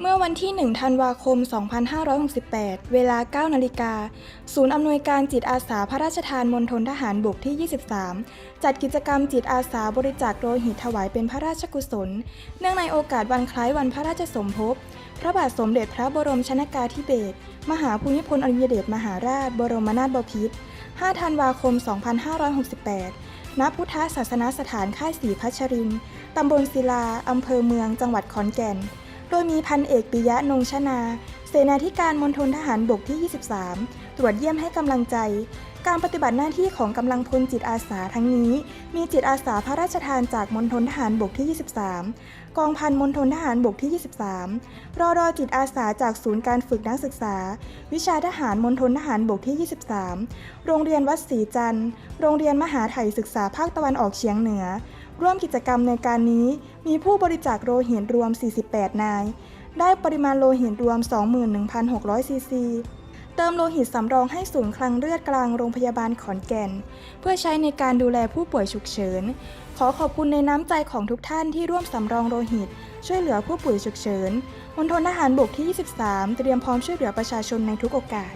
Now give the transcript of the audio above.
เมื่อวันที่ 1 ธันวาคม 2568 เวลา 9 นาฬิกา ศูนย์อำนวยการจิตอาสาพระราชทานมณฑลทหารบกที่ 23 จัดกิจกรรมจิตอาสาบริจาคโลหิตถวายเป็นพระราชกุศล เนื่องในโอกาสวันคล้ายวันพระราชสมภพ พระบาทสมเด็จพระบรมชนากาธิเบศร มหาภูมิพลอดุลยเดชมหาราช บรมนาถบพิตร 5 ธันวาคม 2568 ณ พุทธศาสนสถานค่ายศรีพัชริน ตำบลศิลา อำเภอเมือง จังหวัดขอนแก่น ดยมีพันเอกปิยะนงชนา เสนาธิการมณฑลทหารบกที่ 23 ตรวจเยี่ยมให้กำลังใจ การปฏิบัติหน้าที่ของกำลังพลจิตอาสาทั้งนี้ มีจิตอาสาพระราชทานจากมณฑลทหารบกที่ 23 กองพันมณฑลทหารบกที่ 23รอรอจิตอาสาจากศูนย์การฝึกนักศึกษา วิชาทหารมณฑลทหารบกที่ 23 โรงเรียนวัดศรีจันทร์ โรงเรียนมหาไทยศึกษาภาคตะวันออกเฉียงเหนือ ร่วมกิจกรรมในการนี้มีผู้บริจาคโลหิตรวม 48 นาย ได้ปริมาณโลหิตรวม 21,600 ซีซี เติมโลหิตสำรองให้ศูนย์คลังเลือดกลางโรงพยาบาลขอนแก่น เพื่อใช้ในการดูแลผู้ป่วยฉุกเฉิน ขอขอบคุณในน้ำใจของทุกท่านที่ร่วมสำรองโลหิต ช่วยเหลือผู้ป่วยฉุกเฉินมณฑลทหารบกที่ 23 เตรียมพร้อมช่วยเหลือประชาชนในทุกโอกาส